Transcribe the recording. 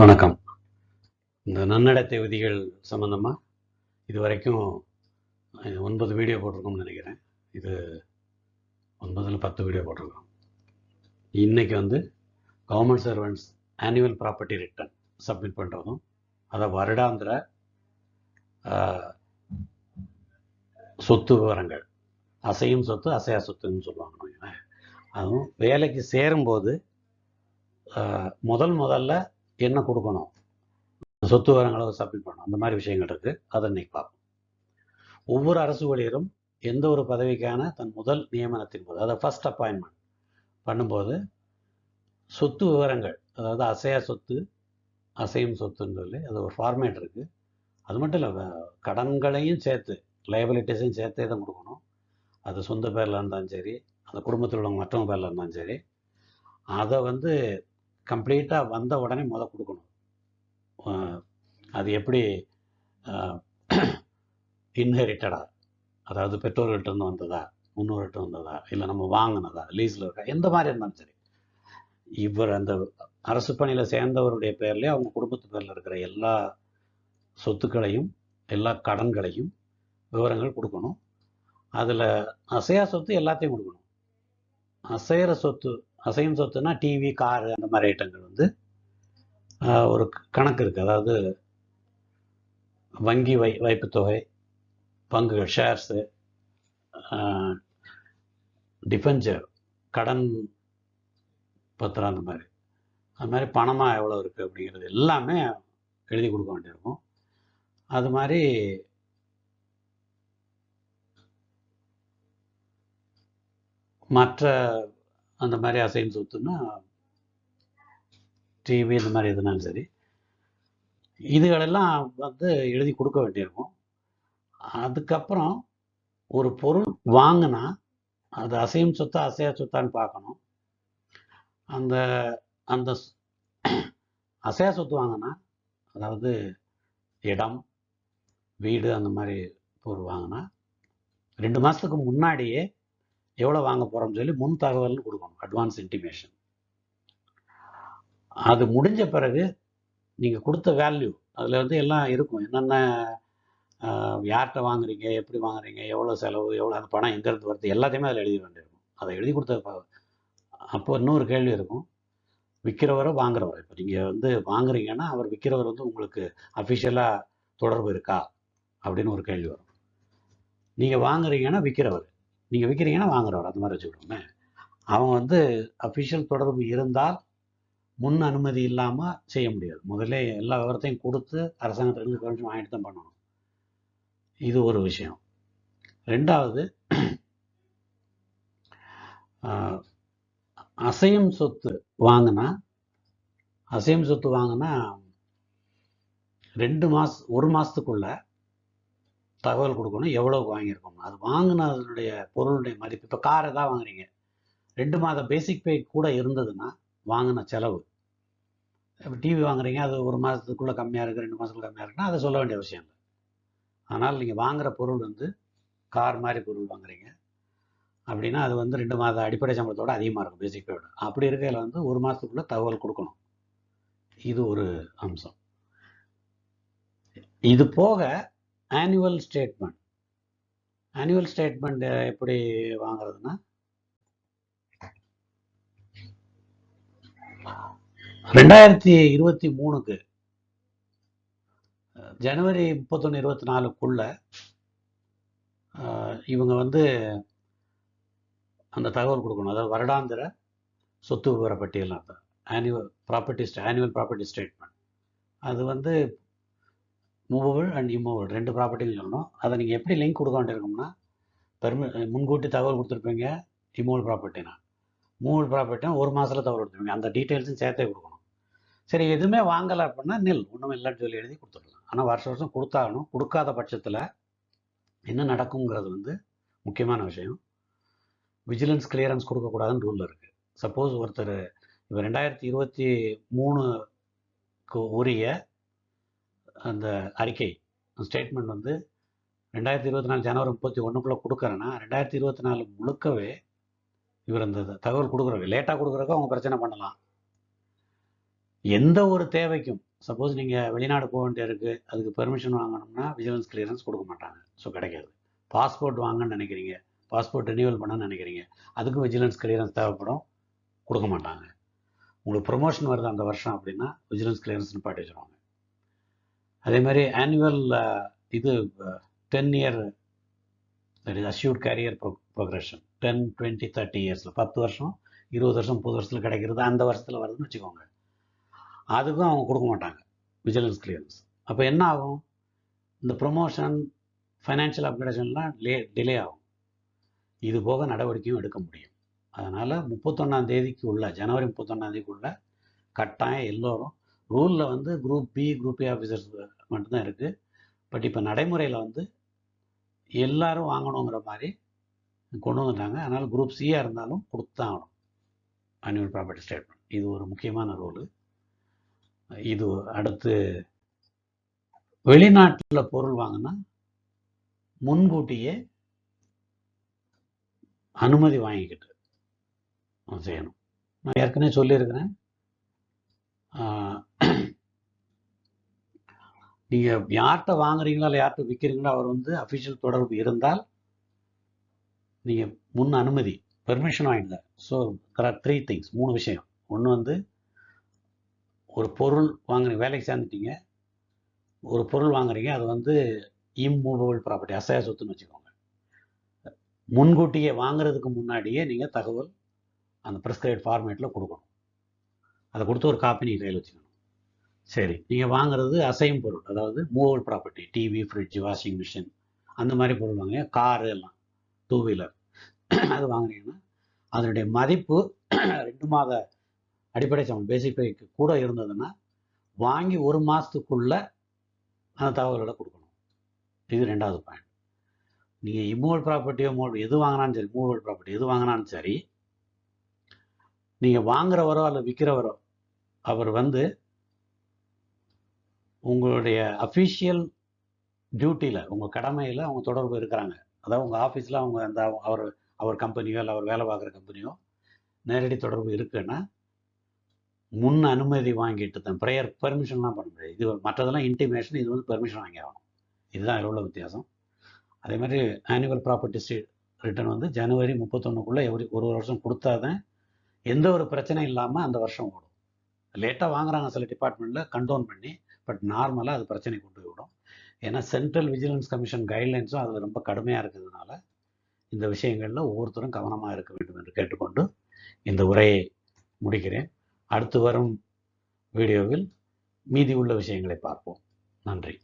வணக்கம். இந்த நன்னடத்தை விதிகள் சம்மந்தமாக இது வரைக்கும் ஒன்பது வீடியோ போட்டிருக்கோம்னு நினைக்கிறேன். இது ஒன்பதில் பத்து வீடியோ போட்டிருக்கோம். இன்னைக்கு வந்து government servants annual property return submit பண்ணுறதும் அதை வருடாந்திர சொத்து விவரங்கள் அசையும் சொத்து அசையா சொத்துன்னு சொல்லுவாங்க அதுவும் வேலைக்கு சேரும்போது முதல் முதல்ல என்ன கொடுக்கணும்? சொத்து விவரங்களை சப்மிட் பண்ணணும். அந்த மாதிரி விஷயங்கள் இருக்குது அதை இன்னைக்கு பார்ப்போம். ஒவ்வொரு அரசு ஊழியரும் எந்த ஒரு பதவிக்கான தன் முதல் நியமனத்தின் போது அதாவது ஃபர்ஸ்ட் அப்பாயின்மெண்ட் பண்ணும்போது சொத்து விவரங்கள் அதாவது அசையா சொத்து அசையும் சொத்துன்னு சொல்லி அது ஒரு ஃபார்மேட் இருக்குது அது மட்டும் இல்லை கடன்களையும் சேர்த்து லைபிலிட்டிஸையும் சேர்த்தே தான் கொடுக்கணும். அது சொந்த பேரில் இருந்தாலும் சரி அந்த குடும்பத்தில் உள்ளவங்க மற்றவங்க பேரில் இருந்தாலும் சரி. அதை வந்து கம்ப்ளீட்டாக வந்த உடனே முத கொடுக்கணும். அது எப்படி இன்ஹெரிட்டடா அதாவது பெற்றோர்கள்ட்டருந்து வந்ததா? முன்னோர்கிட்ட வந்ததா? இல்லை நம்ம வாங்கினதா? லீஸில் இருக்கா? எந்த மாதிரி இருந்தாலும் சரி. இவர் அந்த அரசு பணியில் சேர்ந்தவருடைய பேர்லேயே அவங்க குடும்பத்து பேரில் இருக்கிற எல்லா சொத்துக்களையும் எல்லா கடன்களையும் விவரங்கள் கொடுக்கணும். அதில் அசையா சொத்து எல்லாத்தையும் கொடுக்கணும். அசையிற சொத்து அசையும் சொத்துனா டிவி காரு அந்த மாதிரி ஐட்டங்கள் வந்து ஒரு கணக்கு இருக்குது அதாவது வங்கி வை வைப்பு தொகை பங்குகள் ஷேர்ஸு டிஃபென்சர் கடன் பத்திரம் அந்த மாதிரி. அது மாதிரி பணமாக எவ்வளோ இருக்குது அப்படிங்கிறது எல்லாமே எழுதி கொடுக்க வேண்டியிருக்கும். அது மாதிரி மற்ற அந்த மாதிரி அசைன் சொத்துன்னா டிவி இந்த மாதிரி எதுனாலும் சரி. இதுகளெல்லாம் வந்து எழுதி கொடுக்க வேண்டியிருக்கும். அதுக்கப்புறம் ஒரு பொருள் வாங்கினா அது அசையும் சொத்தா அசையா சொத்தான்னு பார்க்கணும். அந்த அந்த அசையா சொத்து வாங்கினா அதாவது இடம் வீடு அந்த மாதிரி பொருள் வாங்கினா ரெண்டு மாதத்துக்கு முன்னாடியே எவ்வளோ வாங்க போகிறோம்னு சொல்லி முன் தகவல் கொடுக்கணும் அட்வான்ஸ் இன்டிமேஷன் அது முடிஞ்ச பிறகு நீங்கள் கொடுத்த வேல்யூ அதில் வந்து எல்லாம் இருக்கும். என்னென்ன யார்கிட்ட வாங்குறீங்க எப்படி வாங்குறீங்க எவ்வளோ செலவு எவ்வளோ அந்த பணம் எங்கேருந்து வருது எல்லாத்தையுமே அதில் எழுதி வேண்டியிருக்கும். அதை எழுதி கொடுத்த அப்போ இன்னொரு கேள்வி இருக்கும். விற்கிறவரோ வாங்குறவரோ இப்போ நீங்கள் வந்து வாங்குறீங்கன்னா அவர் விற்கிறவர் வந்து உங்களுக்கு அஃபிஷியலாக தொடர்பு இருக்கா? அப்படின்னு ஒரு கேள்வி வரும். நீங்கள் வாங்குறீங்கன்னா விற்கிறவர் நீங்கள் விற்கிறீங்கன்னா வாங்குறவர் அந்த மாதிரி வச்சுக்கிட்டோமே அவங்க வந்து அஃபிஷியல் தொடர்பு இருந்தால் முன் அனுமதி இல்லாமல் செய்ய முடியாது. முதல்ல எல்லா விவரத்தையும் கொடுத்து அரசாங்கத்திலிருந்து கொஞ்சம் வாங்கிட்டு தான் பண்ணணும். இது ஒரு விஷயம். ரெண்டாவது அசையும் சொத்து வாங்கினா அசையும் சொத்து வாங்கினா ரெண்டு மாச ஒரு மாதத்துக்குள்ள தகவல் கொடுக்கணும் எவ்வளோக்கு வாங்கியிருக்கோம் அது வாங்கினதனுடைய பொருளுடைய மதிப்பு. இப்போ கார் தான் வாங்குறீங்க. ரெண்டு மாத பேசிக் பே கூட இருந்ததுன்னா வாங்கின செலவு. இப்போ டிவி வாங்குறீங்க அது ஒரு மாதத்துக்குள்ளே கம்மியாக இருக்குது ரெண்டு மாதத்துக்குள்ள கம்மியாக இருக்குன்னா அதை சொல்ல வேண்டிய அவசியம் இல்லை. ஆனால் நீங்கள் வாங்குகிற பொருள் வந்து கார் மாதிரி பொருள் வாங்குறீங்க. அப்படின்னா அது வந்து ரெண்டு மாத அடிப்படை சம்பளத்தோட அதிகமாக இருக்கும் பேசிக் பேயோட அப்படி இருக்கையில் வந்து ஒரு மாதத்துக்குள்ளே தகவல் கொடுக்கணும். இது ஒரு அம்சம். இது போக ஆனுவல் ஸ்டேட்மெண்ட் ஆனுவல் ஸ்டேட்மெண்ட் எப்படி வாங்குறதுன்னா? ரெண்டாயிரத்தி இருபத்தி மூணுக்கு ஜனவரி முப்பத்தொன்று இருபத்தி நாலுக்குள்ள ஆஹ், இவங்க வந்து அந்த தகவல் கொடுக்கணும். அதாவது வருடாந்திர சொத்து விவர பட்டியல் annual property annual property statement அது வந்து மூவபிள் அண்ட் இம்மூவபிள் ரெண்டு ப்ராப்பர்ட்டியும் சொல்லணும். அதை நீங்கள் எப்படி லிங்க் கொடுக்க வேண்டியிருக்கோம்னா பெர்மி முன்கூட்டி தகவல் கொடுத்துருப்பீங்க இம்மூவல் ப்ராப்பர்ட்டினா மூவல் ப்ராப்பர்ட்டினா ஒரு மாதத்தில் தகவல் கொடுத்துருப்பீங்க. அந்த டீட்டெயில்ஸும் சேர்த்தே கொடுக்கணும். சரி எதுவுமே வாங்கலை அப்படின்னா நில் ஒன்றும் இல்லைன்னு சொல்லி எழுதி கொடுத்துடலாம். ஆனால் வருஷம் வருஷம் கொடுத்தாகணும். கொடுக்காத பட்சத்தில் என்ன நடக்குங்கிறது வந்து முக்கியமான விஷயம். விஜிலன்ஸ் கிளியரன்ஸ் கொடுக்கக்கூடாதுன்னு ரூல் இருக்குது சப்போஸ் ஒருத்தர் இப்போ ரெண்டாயிரத்தி இருபத்தி மூணுக்கு உரிய அந்த அறிக்கை ஸ்டேட்மெண்ட் வந்து ரெண்டாயிரத்தி இருபத்தி நாலு ஜனவரி முப்பத்தி ஒன்றுக்குள்ளே கொடுக்குறேன்னா ரெண்டாயிரத்தி இருபத்தி நாலு முழுக்கவே இவர் அந்த தகவல் கொடுக்குறவங்க லேட்டாக கொடுக்குறதுக்கு அவங்க பிரச்சனை பண்ணலாம். எந்த ஒரு தேவைக்கும் சப்போஸ் நீங்கள் வெளிநாடு போக வேண்டியிருக்கு அதுக்கு பெர்மிஷன் வாங்கணும்னா விஜிலன்ஸ் கிளியரன்ஸ் கொடுக்க மாட்டாங்க. ஸோ கிடைக்காது. பாஸ்போர்ட் வாங்கன்னு நினைக்கிறீங்க பாஸ்போர்ட் ரினியூவல் பண்ணணும்னு நினைக்கிறீங்க அதுக்கும் விஜிலன்ஸ் கிளியரன்ஸ் தேவைப்படும் கொடுக்க மாட்டாங்க. உங்களுக்கு ப்ரொமோஷன் வருது அந்த வருஷம் அப்படின்னா விஜிலன்ஸ் கிளியரன்ஸ்னு பாட்டி வச்சுருவாங்க. அதே மாதிரி ஆனுவல் இது ten year that is assured career pro ten twenty thirty இயர்ஸில் பத்து வருஷம் இருபது வருஷம் முப்பது வருஷத்தில் கிடைக்கிறது அந்த வருஷத்தில் வருதுன்னு வச்சுக்கோங்க. அதுக்கும் அவங்க கொடுக்க மாட்டாங்க. விஜிலன்ஸ் கிளியரன்ஸ் அப்போ என்ன ஆகும்? இந்த ப்ரொமோஷன் ஃபைனான்ஷியல் அப்கிரேஷன்லாம் லே டிலே ஆகும். இது போக நடவடிக்கையும் எடுக்க முடியும். அதனால் முப்பத்தொன்னாம் தேதிக்கு உள்ள ஜனவரி முப்பத்தொன்னாம் தேதிக்குள்ள கட்டாயம் எல்லோரும் ரூலில் வந்து group B group A officers மட்டும்தான் இருக்குது பட் இப்போ நடைமுறையில் வந்து எல்லாரும் வாங்கணுங்கிற மாதிரி கொண்டு வந்துட்டாங்க. அதனால் குரூப் சியாக இருந்தாலும் கொடுத்தான் ஆகணும். அனுவல் ப்ராப்பர்ட்டி ஸ்டேட்மெண்ட் இது ஒரு முக்கியமான ரூலு இது அடுத்து வெளிநாட்டில் பொருள் வாங்கினா முன்கூட்டியே அனுமதி வாங்கிக்கிட்டு செய்யணும். நான் ஏற்கனவே சொல்லியிருக்கிறேன். நீங்கள் யார்கிட்ட வாங்குறீங்களோ இல்லை யார்கிட்ட விற்கிறீங்களோ அவர் வந்து அஃபிஷியல் தொடர்பு இருந்தால் நீங்கள் முன் அனுமதி பெர்மிஷன் வாங்கிடுங்க. So there are three things மூணு விஷயம். ஒன்று வந்து ஒரு பொருள் வாங்குறீங்க வேலைக்கு சேர்ந்துட்டீங்க ஒரு பொருள் வாங்குறீங்க அது வந்து இம்மூவபிள் ப்ராப்பர்ட்டி அசைய சொத்துன்னு வச்சுக்கோங்க. முன்கூட்டியே வாங்குறதுக்கு முன்னாடியே நீங்கள் தகவல் அந்த ப்ரிஸ்கிரைப் ஃபார்மேட்டில் கொடுக்கணும். அதை கொடுத்து ஒரு காப்பி நீங்கள் கையில் வச்சுக்கணும். சரி நீங்கள் வாங்குறது அசையும் பொருள். அதாவது movable property TV fridge washing machine அந்த மாதிரி பொருள் வாங்க காரு எல்லாம் டூ வீலர் அது வாங்குனீங்கன்னா அதனுடைய மதிப்பு ரெண்டு மாத அடிப்படை சமம். பேசிக் பேக்கு கூட இருந்ததுன்னா வாங்கி ஒரு மாதத்துக்குள்ள அந்த தகவல்களை கொடுக்கணும். இது ரெண்டாவது பாயிண்ட் நீங்கள் இம்மூவல் ப்ராப்பர்ட்டியோ மூவல் எது வாங்கினாலும் சரி மூவல் ப்ராப்பர்ட்டி எது வாங்கினாலும் சரி நீங்கள் வாங்குறவரோ அல்ல விற்கிறவரோ அவர் வந்து உங்களுடைய அஃபிஷியல் டியூட்டியில் உங்கள் கடமையில் அவங்க தொடர்பு இருக்கிறாங்க. அதாவது உங்கள் ஆஃபீஸில் அவங்க அந்த அவர் அவர் கம்பெனியோ இல்லை அவர் வேலை பார்க்குற கம்பெனியோ நேரடி தொடர்பு இருக்குன்னா முன் அனுமதி வாங்கிட்டு தான் ப்ரேயர் பெர்மிஷன்லாம் பண்ண முடியாது. இது மற்றதெல்லாம் இன்டிமேஷன் இது வந்து பெர்மிஷன் வாங்கி ஆகணும். இதுதான் இதில் உள்ள வித்தியாசம். அதே மாதிரி ஆனுவல் ப்ராப்பர்ட்டி ரிட்டர்ன் வந்து ஜனவரி முப்பத்தொன்னுக்குள்ளே எவரி ஒரு வருஷம் கொடுத்தா தான் எந்த ஒரு பிரச்சனையும் இல்லாமல் அந்த வருஷம் ஓடும். லேட்டாக வாங்குறாங்க சில டிபார்ட்மெண்ட்டில் கண்டோன் பண்ணி பட் நார்மலாக அது பிரச்சனை கொண்டு போய் விடும். ஏன்னா சென்ட்ரல் விஜிலன்ஸ் கமிஷன் கைட்லைன்ஸும் அதில் ரொம்ப கடுமையாக இருக்கிறதுனால இந்த விஷயங்களில் ஒவ்வொருத்தரும் கவனமாக இருக்க வேண்டும் என்று கேட்டுக்கொண்டு இந்த உரையை முடிக்கிறேன். அடுத்து வரும் வீடியோவில் மீதி உள்ள விஷயங்களை பார்ப்போம். நன்றி.